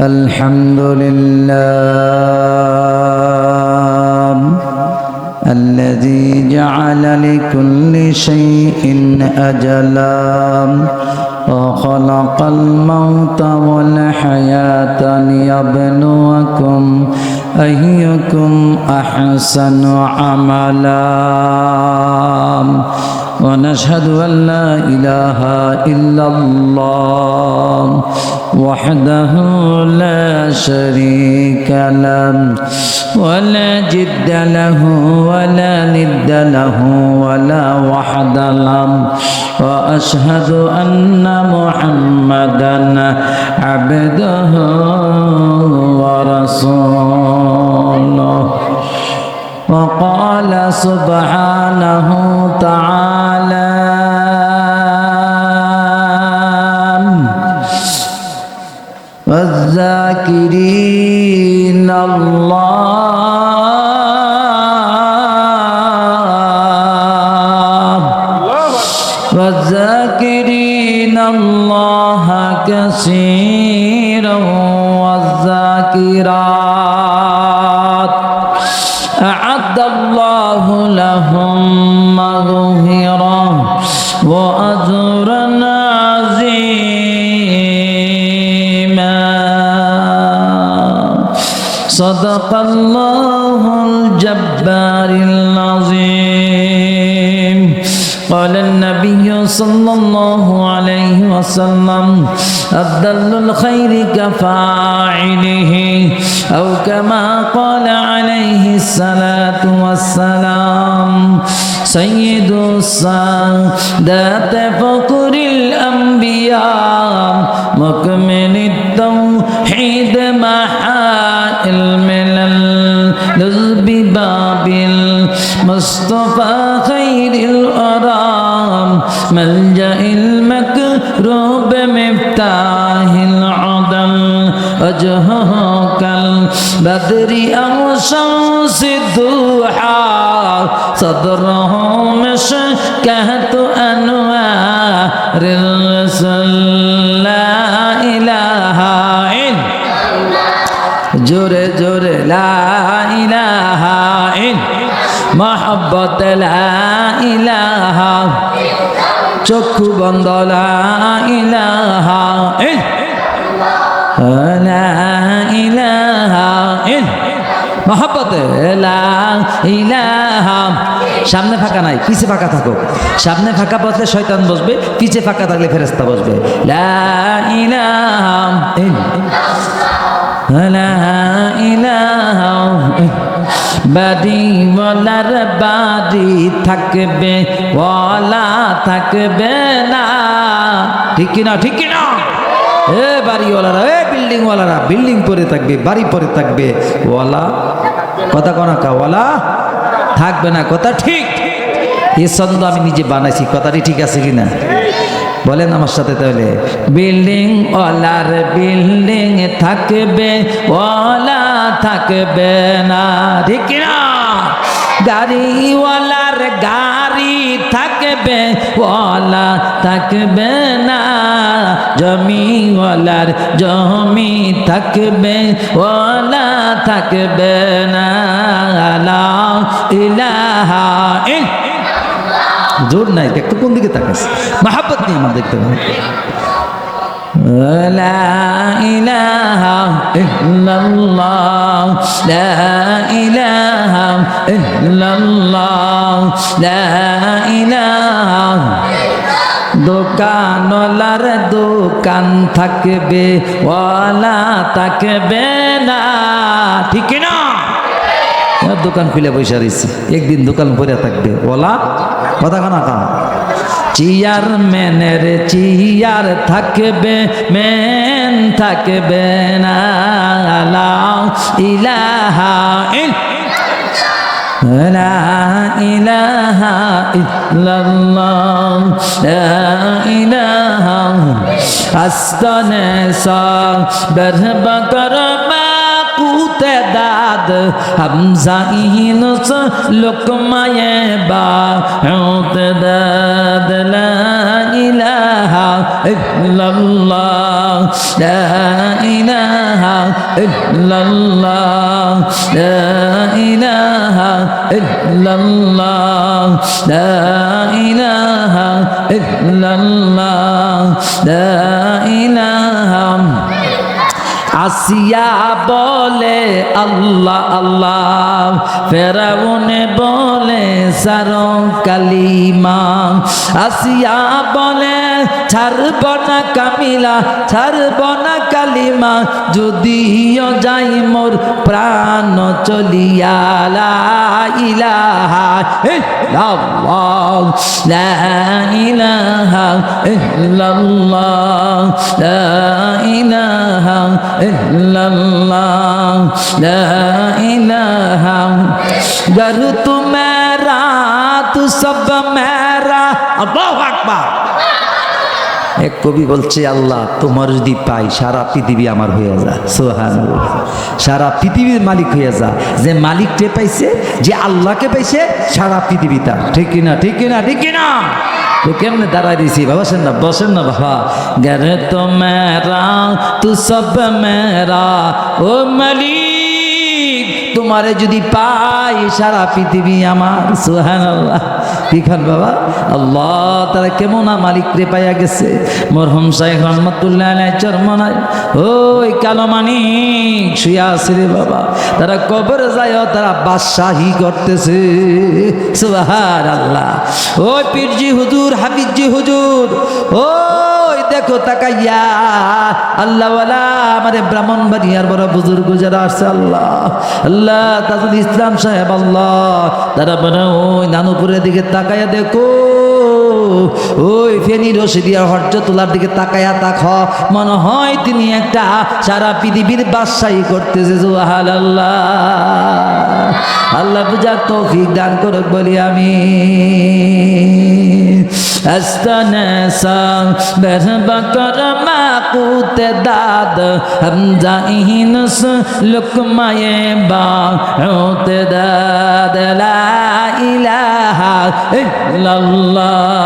الحمد لله الذي جعل لكل شيء أجلا وخلق الموت والحياة ليبلوكم أيكم أحسن عملا ونشهد أن لا إله إلا الله وحده لا شريك له ولا جد له ولا ند له ولا وحد له. وأشهد أن محمدا عبده ورسوله. وقال سبحانه تعالى والذاكرين الله والذاكرين الله كثيرا صدق الله الجبار العظيم قال النبي صلى الله عليه وسلم أفضل الخير كفاعله أو كما قال عليه الصلاة والسلام سيد السادات فقر الأنبياء مكمل التوحيد محا الملل لذب باب المصطفى خير الأرام ملجأ المكروب مفتاح العدل وجهه كالبدر أو شمس الضحى صدره مشكهة أنوار জোরে জোরে মহব্বত চক্ষু বন্ধ ইলাহা ইলাহা ইল, মহব্বত লা ইলাহা। সামনে ফাঁকা নাই, পিছে ফাঁকা থাকো। সামনে ফাঁকা বসলে শয়তান বসবে, পিছে ফাঁকা থাকলে ফেরেস্তা বসবে। লা বাড়িওয়ালার বাড়ি থাকবে, ওয়ালা থাকবে না। ঠিক কিনা ঠিক কিনা? এ বাড়িওয়ালারা, এ বিল্ডিং ওয়ালারা বিল্ডিং পরে থাকবে, বাড়ি পরে থাকবে, ওয়ালা, কথা কনা ওয়ালা থাকবে না, কথা ঠিক। এ ছন্দ আমি নিজে বানাইছি, কথাটি ঠিক আছে কিনা? বলেন আমার সাথে তাহলে। বিল্ডিং ওয়ালার বিল্ডিং থাকবে, ওয়ালা থাকবে না। ঠিক না গাড়িওয়ালার গাড়ি থাকবে, ওয়ালা থাকবে না। জমিওয়ালার জমি থাকবে, ওয়ালা থাকবে না। ইলাহা জোর নাই দেখতে কোন দিকে তাকাস মাহাব্বত নিয়ে আমার দেখতে لا إله إلا الله لا إله إلا الله لا إله দোকানলার দোকান থাকবে ওয়ালা থাকবে না ঠিক না এবার দোকান খুলে বসে রয়েছে একদিন দোকান ভরে থাকবে ওলা কথা কানা কা চিয়ার মেনের চিয়ার থাকবে মেন থাকবে না লা ইলাহা ইল لا إله إلا الله لا إله أستنى صبر کوتے داد حمزہ اینس لکمہ با عوت داد لا الہ الا اللہ لا الہ الا اللہ لا الہ الا اللہ لا الہ الا اللہ لا আসিয়া বলে আল্লাহ আল্লাহ। ফেরাউনে বলে সারং কালিমা। আসিয়া বলে ছাড়ব না কামিলা, ছাড়ব না কালিমা, যদিও যাই মোর প্রাণ চলিয়া ইলাহা ইল্লাল্লাহ, লা ইলাহা ইল্লাল্লাহ, লা ইলাহা ইল্লাল্লাহ, লা ইলাহা গর তুমেরা তু সব মেরা, আল্লাহু আকবার। এক কবি বলছে, আল্লাহ, তোমার যদি পাই, সারা পৃথিবী আমার হয়ে যা। সোহান সারা পৃথিবীর মালিক হয়ে যা। যে মালিককে পাইছে, যে আল্লাহকে পাইছে, সারা পৃথিবী তার। ঠিক কিনা ঠিক কিনা ঠিক কিনা? তো কেমনে দাঁড়াই দিছি বসেন না বসেন না, বাবা। গরে তো মেরা, তু সব মেরা, ও মালিক। তোমারে যদি পাই সারা পৃথিবী আমার সুহান আল্লাহ খান বাবা? আল্লাহ তারা কেমন মালিক রে পাইয়া গেছে। মরহম শাহেখ রহমতুল্লাহ চরমনায়, ওই কালো মানিক, শুয়ে আছে রে বাবা। তারা কবরে যায় তারা বাদশাহী করতেছে। সুহার আল্লাহ ওই পীরজি হুজুর হাবিবজি হুজুর, ওই দেখো, তাকাইয়া আল্লাহওয়ালা আমাদের ব্রাহ্মণ বাড়িয়ার বড় বুজুর্গ যারা আসছে আল্লাহ আল্লাহ, তাজুল ইসলাম সাহেব, আল্লাহ, তারা বলে, ওই নানুপুরের দিকে তাকাইয়া দেখো। ওই ফেনি রশিদিয়ার হর্য তোলার দিকে তাকায়া তাক মনে হয় তিনি একটা সারা পৃথিবীর বাদশাহী করতেছে আল্লাহ আল্লাহ তৌফিক দান করুক বলি আমি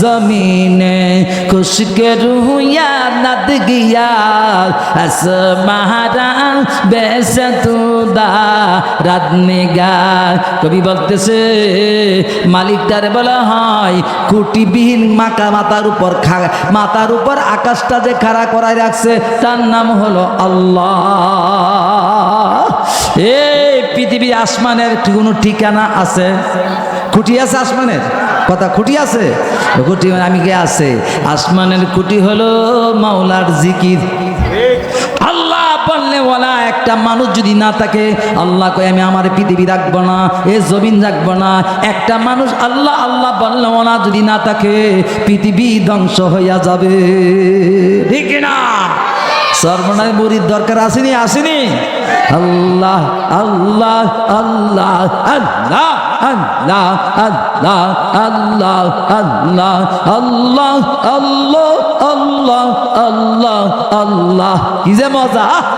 জমিনে খুশকে রুয়া নাদ গিয়া, আস মহারা বেসে তুদা রাধনে গা কবি বলতেছে মালিকটার বলা হয়, কুটিবিহীন মাকা মাতার উপর খা, মাতার উপর আকাশটা যে খাড়া করায় রাখছে, তার নাম হলো আল্লাহ। এই পৃথিবী আসমানের কোনো ঠিকানা আছে? খুঁটি আছে আসমানের? কথা খুঁটি আছে? খুঁটি মানে আমি কে আছে? আসমানের খুঁটি হলো মাওলার জিকির। আল্লাহ একটা মানুষ যদি না থাকে, আল্লাহ কয়, আমি আমার পৃথিবী রাখব না, এ জমিন রাখব না। একটা মানুষ, আল্লাহ আল্লাহ বললে ওলা যদি না থাকে, পৃথিবী ধ্বংস হইয়া যাবে। ঠিক না? সর্বনায় বুড়ির দরকার আসেনি? আসেনি? আল্লাহ আল্লাহ আল্লাহ আল্লাহ। আল্লাহ আল্লাহ আল্লাহ আল্লাহ আল্লাহ আল্লাহ আল্লাহ আল্লাহ আল্লাহ। কি যে মজা।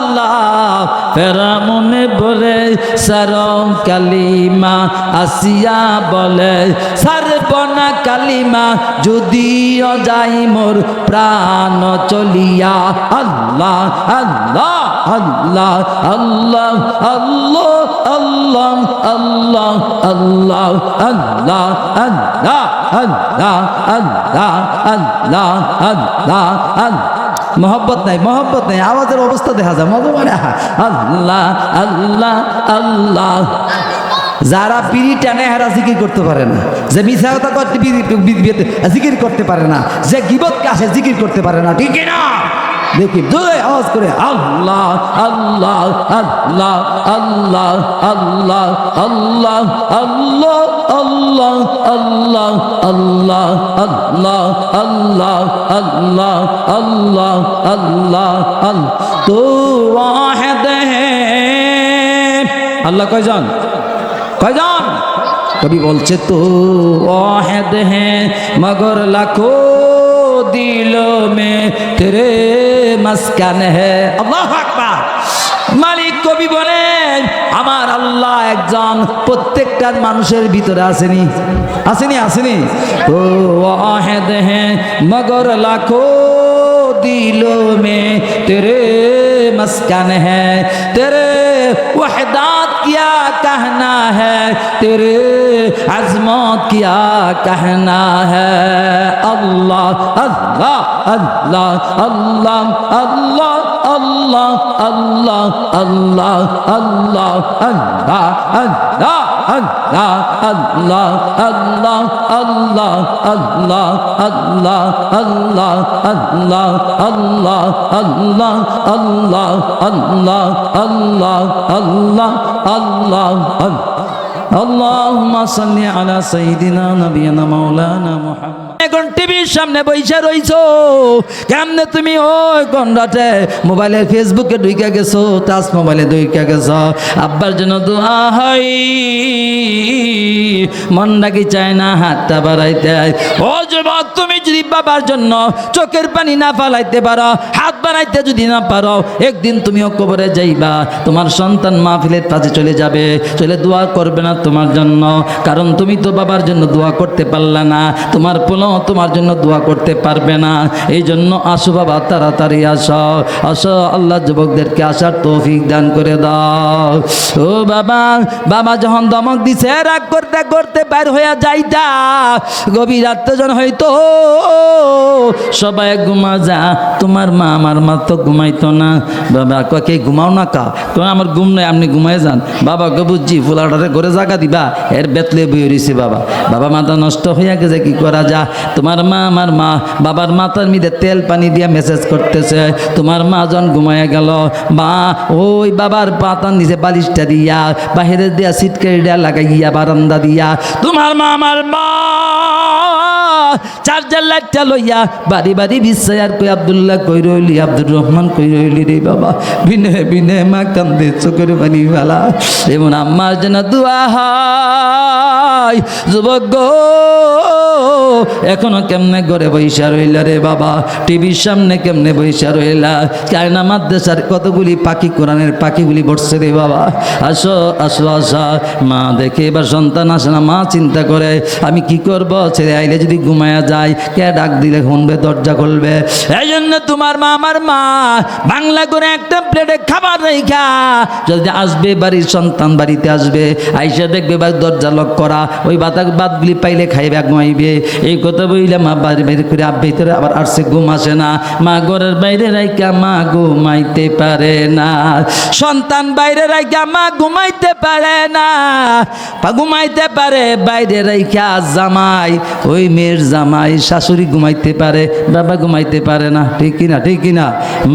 আল্লাহ ফেরামনে বলে সার কালিমা আসিয়া বলে সারবনা কালিমা যদিও যাই মোর প্রাণ চলিয়া আল্লাহ আল্লাহ আল্লাহ আল্লাহ আল্লাহ আল্লাহ আল্লাহ আল্লাহ আল্লাহ আল্লাহ আল্লাহ আল্লাহ আল্লাহ আল্লাহ আল্লাহ মহব্বত নাই মহব্বত নাই, আওয়াজের অবস্থা দেখা যায়, মজা মানে আল্লাহ আল্লাহ আল্লাহ। যারা পিড়ি টানে হেরা জিকির করতে পারে না। যে মিথ্যা করতে জিকির করতে পারে না। যে গিবত কাছে জিকির করতে পারে না। ঠিক না দেখি জোরে আওয়াজ করে আল্লাহ আল্লাহ আল্লাহ আল্লাহ আল্লাহ আল্লাহ আল্লাহ আল্লাহ আল্লাহ আল্লাহ আল্লাহ আল্লাহ আল্লাহ আল্লাহ আল্লাহ আল্লাহ তো ওয়াহেদ হ্যাঁ আল্লাহ কয়জন কয়জন কবি বলছে তো ওয়াহেদ হ্যাঁ মগর লাখো दिलों মে तेरे मस्कन है अल्लाह মালিক কবি বলেন, আমার আল্লাহ একজন প্রত্যেকটা মানুষের ভিতরে আসেনি। আসেনি আসেনি। ও আহেদ হ্যাঁ মগর লাখো দিলো মে তেরে মস্কান হ্যাঁ তেরে وحدات کیا کہنا ہے تیرے عظمت کیا کہنا ہے اللہ اللہ اللہ اللہ اللہ اللہ اللہ اللہ اللہ اللہ اللہ اللہ আল্লাহ আল্লাহ আল্লাহ আল্লাহ আল্লাহ আল্লাহ আল্লাহ আল্লাহ আল্লাহ আল্লাহ আল্লাহ আল্লাহ আল্লাহ আল্লাহ আল্লাহ আল্লাহ اللهم صل على سيدنا نبينا مولانا محمد এখন টিভির সামনে বইসা রইছো। কেমনে তুমি ওই কোন রাতে মোবাইলে ফেসবুকে ঢুকে গেছো, তাস মোবাইলে ঢুকে গেছো? আব্বার জন্য দোয়া হয়। মনটা কি চায় না, হাতটা বাড়াইতে ও যুবক, তুমি যদি বাবার জন্য চোখের পানি না ফালাইতে পারো, হাত বাড়াইতে যদি না পারো, একদিন তুমিও কবরে যাইবা। তোমার সন্তান মাহফিলের কাছে চলে যাবে, চলে দোয়া করবে না তোমার জন্য। কারণ তুমি তো বাবার জন্য দোয়া করতে পারলা না। তোমার পোলো তোমার জন্য দোয়া করতে পারবে না। এই জন্য আসো বাবা, তাড়াতাড়ি আসো। আসো, আল্লাহ যুবকদেরকে আসার তৌফিক দান করে দাও। ও বাবা বাবা যখন দমক দিছে, রাগ করতে করতে বের হইয়া যাইতা। গভীর রাত্রে হয়তো সবাই ঘুমা যা। তোমার মা আমার মা তো ঘুমাইতো না। বাবা কে, ঘুমাও না কা? কোন আমার ঘুম নাই, আপনি ঘুমাই যান। বাবা কে বুঝছি, ফুলাটারে ঘরে জাগা দিবা। এর বেতলে বই রয়েছে বাবা। বাবা, মাথা নষ্ট হইয়া গেছে, কি করা যা তোমার মা আমার মা, বাবার মাথার মিদে তেল পানি দিয়া মেসেজ করতেছে। তোমার মা যখন ঘুমাইয়া গেল। মা, ওই বাবার পাতার নিচে বালিশটা দিয়া, বাহিরে দিয়া সিটকারিটা লাগাইয়া বারান্দা দিয়া। তোমার মা আমার মা। চার্জার লাইটটা লইয়া বাড়ি বাড়ি বিশ্বায়ার কই আবদুল্লাহ কই রইলি, আব্দুর রহমান কই রইলি রে বাবা। বিনে বিনে মা কান্দে, চোখের পানি ফেলা। এমন আম্মার জন্য দোয়া হয়। যুবক গো, এখনও কেমনে ঘরে বৈশা রইলা রে বাবা? টিভির সামনে কেমনে বৈশা রইলা? চায়না মাদ্রাসার কতগুলি পাখি কোরআনের পাখিগুলি বসছে রে বাবা। আসো আসো, আসা। মা দেখে এবার সন্তান আসে না, মা চিন্তা করে, আমি কি করব? ছেড়ে আইলে যদি ঘুমায়া যায়, কে ডাক দিলে শুনবে, দরজা খুলবে? এই জন্য তোমার মা আমার মা, বাংলা করে একটা প্লেটে খাবার রেখা। যদি আসবে বাড়ির সন্তান বাড়িতে আসবে, আইসা দেখবে বা দরজা লক করা, ওই বাতাক বাদগুলি পাইলে খাইবে, ঘুমাইবে। এই কথা বইলে মা বাড়ি বাইরে করে ভিতরে আবার আসছে ঘুম আসে না। মা ঘরের বাইরে রাইকা মা ঘুমাইতে পারে না। সন্তান বাইরে রাইকা মা ঘুমাইতে পারে না। ঘুমাইতে পারে, বাইরে রাইকা জামাই, ওই মেয়ের জামাই শাশুড়ি ঘুমাইতে পারে, বাবা ঘুমাইতে পারে না, ঠিক কিনা ঠিক কিনা?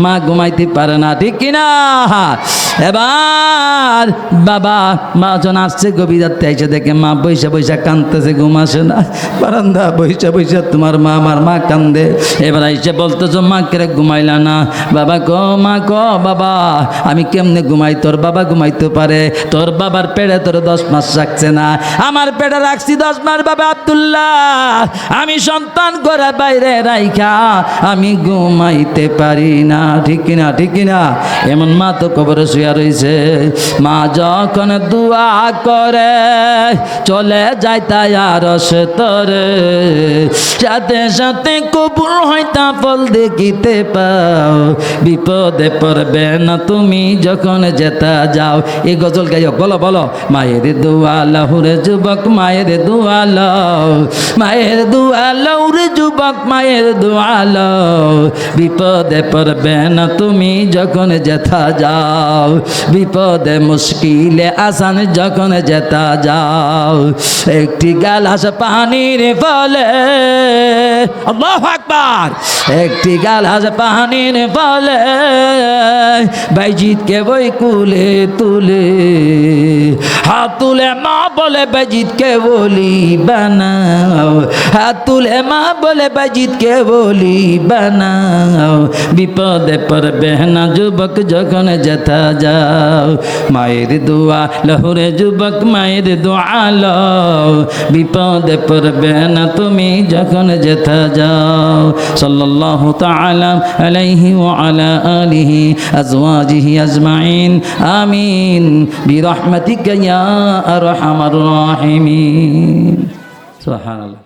মা ঘুমাইতে পারে না, ঠিক কিনা? এবার বাবা, মা যখন আসছে গভীর রাত্রে, এসে দেখে মা বৈশা বৈশা কান্দতেছে ঘুম আসে না। বারান্দা বৈশা বৈশা তোমার মা, আমার মা কান্দে। এবার এসে বলতেছো, মা, কেরে ঘুমাইলা না? বাবা ক, মা ক, বাবা, আমি কেমনে ঘুমাই? তোর বাবা ঘুমাইতে পারে, তোর বাবার পেড়ে তোর দশ মাস রাখছে না। আমার পেড়ে রাখছি দশ মাস, বাবা আব্দুল্লাহ। আমি সন্তান করে বাইরে রাইখা আমি ঘুমাইতে পারি না। ঠিক কিনা ঠিক কিনা? এমন মা তো কবরে শুয়া রইছে। মা যখন দুয়া করে, চলে যায় তাই আর তরে। সাথে সাথে কবুল হইতা ফল দেখিতে পাও। বিপদে পড়বে না তুমি যখন যেতা যাও। এই গজল গাইও, বলো বলো। মায়ের দোয়া লাহুরে যুবক, মায়ের দোয়া লও মায়ের দোয়া দুয়ালো রে যুবক মায়ের দুয়ালো। বিপদে পড়বে না তুমি যখন যেথা যাও। বিপদে মুশকিলে আসান যখন যেতা যাও। একটি গালাস পানির ফলে আল্লাহু আকবার। একটি গালাস পানির ফলে বাইজিৎকে বই কুলে তুলে। হাত তুলে মা বলে বাইজিৎকে বলি বানাও। হাত তুলে মা বলে বাইজিৎকে বলি বানাও, বিপদে পড়বে না যুবক যখন যেথা যাও। মায়ের দোয়া, লহুরে যুবক, মায়ের দোয়া লও, বিপদে পড়বে না তুমি যখন যেথা যাও। সাল্লাল্লাহু তাআলা আলাইহি ও আলা আলিহি আজওয়াজিহি আজমাইন। আমিন। বিরহমাতিকা ইয়া আরহামার রাহিমিন। সুবহানাল্লাহ।